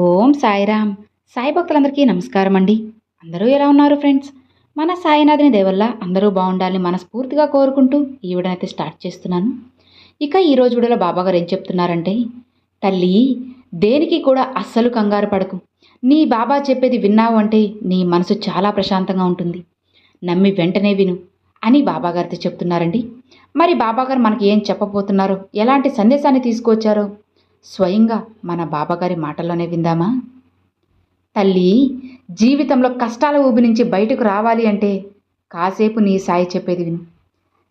ఓం సాయిరామ్. సాయి భక్తులందరికీ నమస్కారం అండి. అందరూ ఎలా ఉన్నారు ఫ్రెండ్స్? మన సాయినాథుని దేవల్ల అందరూ బాగుండాలని మనస్ఫూర్తిగా కోరుకుంటూ ఈ వీడియోనైతే స్టార్ట్ చేస్తున్నాను. ఇక ఈ రోజు వీడియోలో బాబా గారు ఏం చెప్తున్నారంటే తల్లి దేనికి కూడా అస్సలు కంగారు పడకు. నీ బాబా చెప్పేది విన్నావు అంటే నీ మనసు చాలా ప్రశాంతంగా ఉంటుంది. నమ్మి వెంటనే విను అని బాబాగారితో చెప్తున్నారండి. మరి బాబాగారు మనకి ఏం చెప్పబోతున్నారో ఎలాంటి సందేశాన్ని తీసుకొచ్చారో స్వయంగా మన బాబాగారి మాటల్లోనే విందామా? తల్లి జీవితంలో కష్టాల ఊబి నుంచి బయటకు రావాలి అంటే కాసేపు నీ సాయి చెప్పేది విను.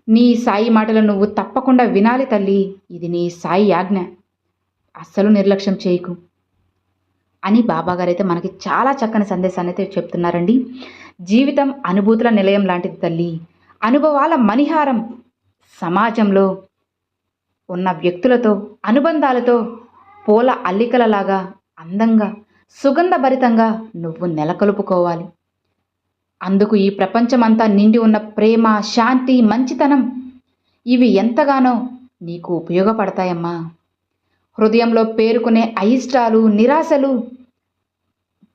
నీ సాయి మాటలు నువ్వు తప్పకుండా వినాలి తల్లి. ఇది నీ సాయి ఆజ్ఞ. అస్సలు నిర్లక్ష్యం చేయకు. అని బాబాగారు అయితే మనకి చాలా చక్కని సందేశాన్ని అయితే చెప్తున్నారండి. జీవితం అనుభూతుల నిలయం లాంటిది తల్లి. అనుభవాల మణిహారం సమాజంలో ఉన్న వ్యక్తులతో అనుబంధాలతో పూల అల్లికలలాగా అందంగా సుగంధభరితంగా నువ్వు నెలకొల్పుకోవాలి. అందుకు ఈ ప్రపంచమంతా నిండి ఉన్న ప్రేమ శాంతి మంచితనం ఇవి ఎంతగానో నీకు ఉపయోగపడతాయమ్మా. హృదయంలో పేరుకునే అయిష్టాలు నిరాశలు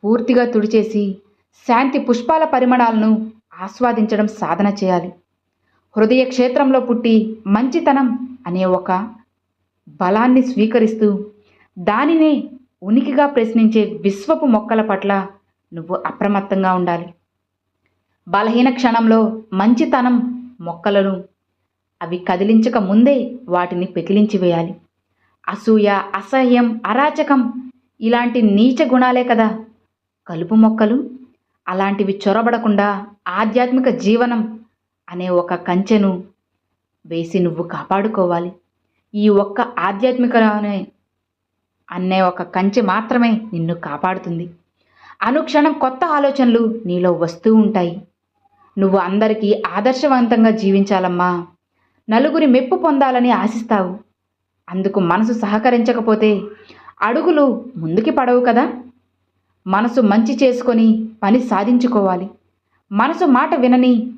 పూర్తిగా తుడిచేసి శాంతి పుష్పాల పరిమళాలను ఆస్వాదించడం సాధన చేయాలి. హృదయ క్షేత్రంలో పుట్టి మంచితనం అనే ఒక బలాన్ని స్వీకరిస్తూ దానినే ఉనికిగా ప్రశ్నించే విశ్వపు మొక్కల పట్ల నువ్వు అప్రమత్తంగా ఉండాలి. బలహీన క్షణంలో మంచితనం మొక్కలను అవి కదిలించక ముందే వాటిని పెకిలించి వేయాలి. అసూయ అసహ్యం అరాచకం ఇలాంటి నీచ గుణాలే కదా. కలుపు మొక్కలు అలాంటివి చొరబడకుండా ఆధ్యాత్మిక జీవనం అనే ఒక కంచెను వేసి నువ్వు కాపాడుకోవాలి. ఈ ఒక్క ఆధ్యాత్మికలోనే అనే ఒక కంచె మాత్రమే నిన్ను కాపాడుతుంది. అనుక్షణం కొత్త ఆలోచనలు నీలో వస్తూ ఉంటాయి. నువ్వు అందరికీ ఆదర్శవంతంగా జీవించాలమ్మా. నలుగురి మెప్పు పొందాలని ఆశిస్తావు. అందుకు మనసు సహకరించకపోతే అడుగులు ముందుకి పడవు కదా? మనసు మంచి చేసుకొని పని సాధించుకోవాలి. మనసు మాట వినని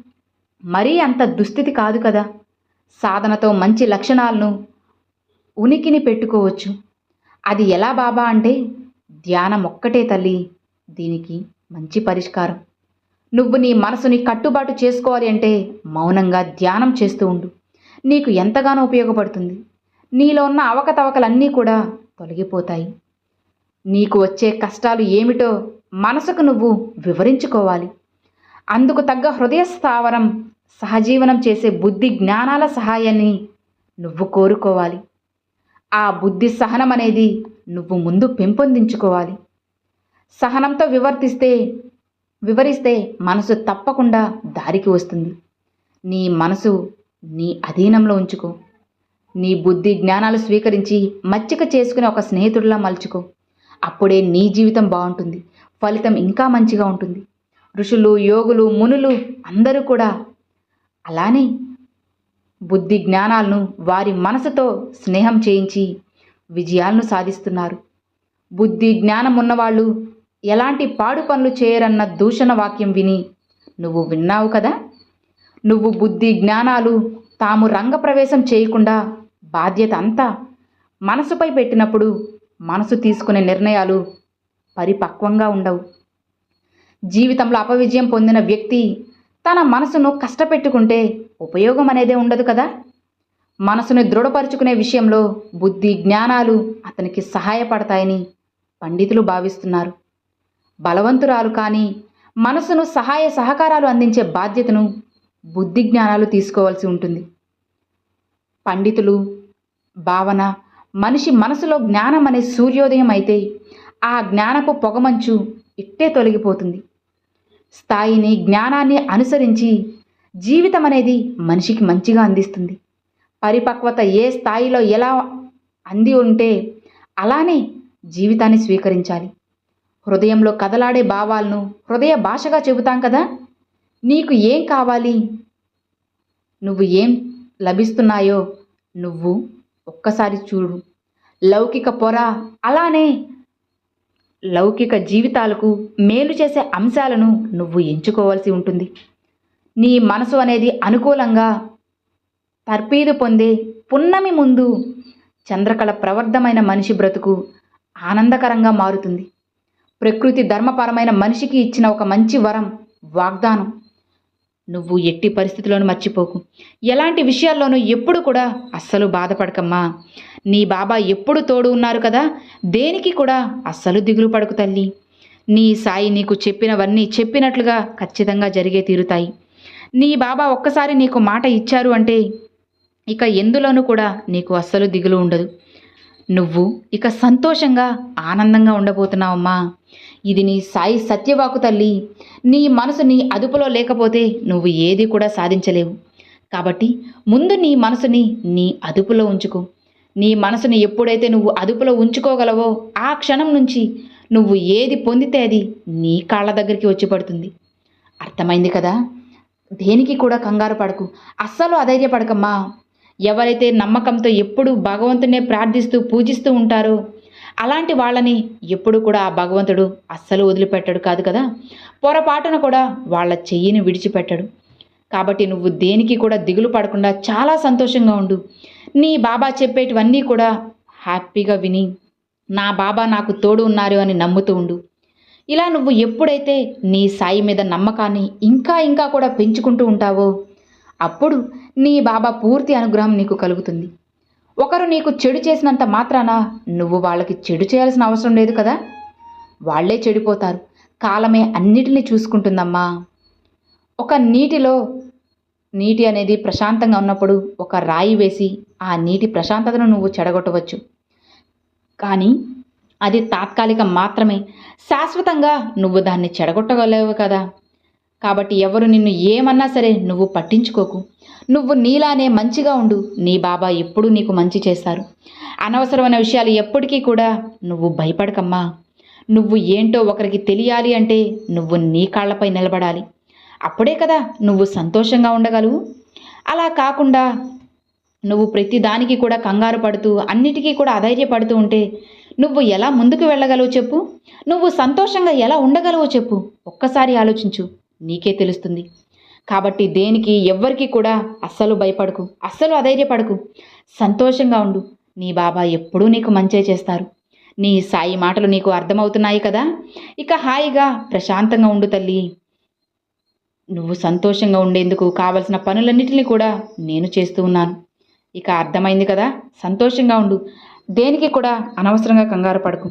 మరీ అంత దుస్థితి కాదు కదా? సాధనతో మంచి లక్షణాలను ఉనికిని పెట్టుకోవచ్చు. అది ఎలా బాబా అంటే ధ్యానం ఒక్కటే తల్లి దీనికి మంచి పరిష్కారం. నువ్వు నీ మనసుని కట్టుబాటు చేసుకోవాలి అంటే మౌనంగా ధ్యానం చేస్తూ ఉండు. నీకు ఎంతగానో ఉపయోగపడుతుంది. నీలో ఉన్న అవకతవకలన్నీ కూడా తొలగిపోతాయి. నీకు వచ్చే కష్టాలు ఏమిటో మనసుకు నువ్వు వివరించుకోవాలి. అందుకు తగ్గ హృదయ స్థావరం సహజీవనం చేసే బుద్ధి జ్ఞానాల సహాయాన్ని నువ్వు కోరుకోవాలి. ఆ బుద్ధి సహనం అనేది నువ్వు ముందు పెంపొందించుకోవాలి. సహనంతో వివర్తిస్తే వివరిస్తే మనసు తప్పకుండా దారికి వస్తుంది. నీ మనసు నీ అధీనంలో ఉంచుకో. నీ బుద్ధి జ్ఞానాలు స్వీకరించి మచ్చిక చేసుకుని ఒక స్నేహితుడిలా మలుచుకో. అప్పుడే నీ జీవితం బాగుంటుంది. ఫలితం ఇంకా మంచిగా ఉంటుంది. ఋషులు యోగులు మునులు అందరూ కూడా అలానే బుద్ధి జ్ఞానాలను వారి మనసుతో స్నేహం చేయించి విజయాలను సాధిస్తున్నారు. బుద్ధి జ్ఞానం ఉన్నవాళ్ళు ఎలాంటి పాడు పనులు చేయరన్న దూషణ వాక్యం విని నువ్వు విన్నావు కదా? నువ్వు బుద్ధి జ్ఞానాలు తాము రంగప్రవేశం చేయకుండా బాధ్యత అంతా మనసుపై పెట్టినప్పుడు మనసు తీసుకునే నిర్ణయాలు పరిపక్వంగా ఉండవు. జీవితంలో అపవిజయం పొందిన వ్యక్తి తన మనసును కష్టపెట్టుకుంటే ఉపయోగం అనేదే ఉండదు కదా? మనసును దృఢపరుచుకునే విషయంలో బుద్ధి జ్ఞానాలు అతనికి సహాయపడతాయని పండితులు భావిస్తున్నారు. బలవంతురాలు కానీ మనసును సహాయ సహకారాలు అందించే బాధ్యతను బుద్ధి జ్ఞానాలు తీసుకోవాల్సి ఉంటుంది. పండితులు భావన మనిషి మనసులో జ్ఞానం అనే సూర్యోదయం అయితే ఆ జ్ఞానపు పొగమంచు ఇట్టే తొలగిపోతుంది. స్థాయిని జ్ఞానాన్ని అనుసరించి జీవితం అనేది మనిషికి మంచిగా అందిస్తుంది. పరిపక్వత ఏ స్థాయిలో ఎలా అంది ఉంటే అలానే జీవితాన్ని స్వీకరించాలి. హృదయంలో కదలాడే భావాలను హృదయ భాషగా చెబుతాం కదా? నీకు ఏం కావాలి? నువ్వు ఏం లభిస్తున్నాయో నువ్వు ఒక్కసారి చూడు. లౌకిక పొర అలానే లౌకిక జీవితాలకు మేలు చేసే అంశాలను నువ్వు ఎంచుకోవాల్సి ఉంటుంది. నీ మనసు అనేది అనుకూలంగా తర్పీదు పొందే పున్నమి ముందు చంద్రకళ ప్రవర్ధమైన మనిషి బ్రతుకు ఆనందకరంగా మారుతుంది. ప్రకృతి ధర్మపరమైన మనిషికి ఇచ్చిన ఒక మంచి వరం వాగ్దానం. నువ్వు ఎట్టి పరిస్థితుల్లోనూ మర్చిపోకు. ఎలాంటి విషయాల్లోనూ ఎప్పుడు కూడా అస్సలు బాధపడకమ్మా. నీ బాబా ఎప్పుడు తోడు ఉన్నారు కదా? దేనికి కూడా అస్సలు దిగులు పడకు తల్లి. నీ సాయి నీకు చెప్పినవన్నీ చెప్పినట్లుగా ఖచ్చితంగా జరిగే తీరుతాయి. నీ బాబా ఒక్కసారి నీకు మాట ఇచ్చారు అంటే ఇక ఎందులోనూ కూడా నీకు అస్సలు దిగులు ఉండదు. నువ్వు ఇక సంతోషంగా ఆనందంగా ఉండబోతున్నావమ్మా. ఇది నీ సాయి సత్యవాకు తల్లి. నీ మనసు నీ అదుపులో లేకపోతే నువ్వు ఏది కూడా సాధించలేవు. కాబట్టి ముందు నీ మనసుని నీ అదుపులో ఉంచుకో. నీ మనసుని ఎప్పుడైతే నువ్వు అదుపులో ఉంచుకోగలవో ఆ క్షణం నుంచి నువ్వు ఏది పొందితే అది నీ కాళ్ళ దగ్గరికి వచ్చి పడుతుంది. అర్థమైంది కదా? దేనికి కూడా కంగారు పడకు. అస్సలు అధైర్యపడకమ్మా. ఎవరైతే నమ్మకంతో ఎప్పుడు భగవంతునే ప్రార్థిస్తూ పూజిస్తూ ఉంటారో అలాంటి వాళ్ళని ఎప్పుడు కూడా ఆ భగవంతుడు అస్సలు వదిలిపెట్టాడు కాదు కదా? పొరపాటున కూడా వాళ్ళ చెయ్యిని విడిచిపెట్టాడు. కాబట్టి నువ్వు దేనికి కూడా దిగులు పడకుండా చాలా సంతోషంగా ఉండు. నీ బాబా చెప్పేటివన్నీ కూడా హ్యాపీగా విని నా బాబా నాకు తోడు ఉన్నారు అని నమ్ముతూ ఉండు. ఇలా నువ్వు ఎప్పుడైతే నీ సాయి మీద నమ్మకాన్ని ఇంకా ఇంకా కూడా పెంచుకుంటూ ఉంటావో అప్పుడు నీ బాబా పూర్తి అనుగ్రహం నీకు కలుగుతుంది. ఒకరు నీకు చెడు చేసినంత మాత్రాన నువ్వు వాళ్ళకి చెడు చేయాల్సిన అవసరం లేదు కదా? వాళ్ళే చెడిపోతారు. కాలమే అన్నిటినీ చూసుకుంటుందమ్మా. ఒక నీటిలో నీటి అనేది ప్రశాంతంగా ఉన్నప్పుడు ఒక రాయి వేసి ఆ నీటి ప్రశాంతతను నువ్వు చెడగొట్టవచ్చు. కానీ అది తాత్కాలికం మాత్రమే. శాశ్వతంగా నువ్వు దాన్ని చెడగొట్టగలేవు కదా? కాబట్టి ఎవరు నిన్ను ఏమన్నా సరే నువ్వు పట్టించుకోకు. నువ్వు నీలానే మంచిగా ఉండు. నీ బాబా ఎప్పుడూ నీకు మంచి చేస్తారు. అనవసరమైన విషయాలు ఎప్పటికీ కూడా నువ్వు భయపడకమ్మా. నువ్వు ఏంటో ఒకరికి తెలియాలి అంటే నువ్వు నీ కాళ్ళపై నిలబడాలి. అప్పుడే కదా నువ్వు సంతోషంగా ఉండగలవు. అలా కాకుండా నువ్వు ప్రతిదానికి కూడా కంగారు పడుతూ అన్నిటికీ కూడా అధైర్యపడుతూ ఉంటే నువ్వు ఎలా ముందుకు వెళ్ళగలవు చెప్పు? నువ్వు సంతోషంగా ఎలా ఉండగలవో చెప్పు? ఒక్కసారి ఆలోచించు. నీకే తెలుస్తుంది. కాబట్టి దేనికి ఎవ్వరికి కూడా అస్సలు భయపడకు. అస్సలు అధైర్యపడకు. సంతోషంగా ఉండు. నీ బాబా ఎప్పుడూ నీకు మంచే చేస్తారు. నీ సాయి మాటలు నీకు అర్థమవుతున్నాయి కదా? ఇక హాయిగా ప్రశాంతంగా ఉండు తల్లి. నువ్వు సంతోషంగా ఉండేందుకు కావలసిన పనులన్నిటిని కూడా నేను చేస్తూ ఉన్నాను. ఇక అర్థమైంది కదా? సంతోషంగా ఉండు. దేనికి కూడా అనవసరంగా కంగారు పడకు.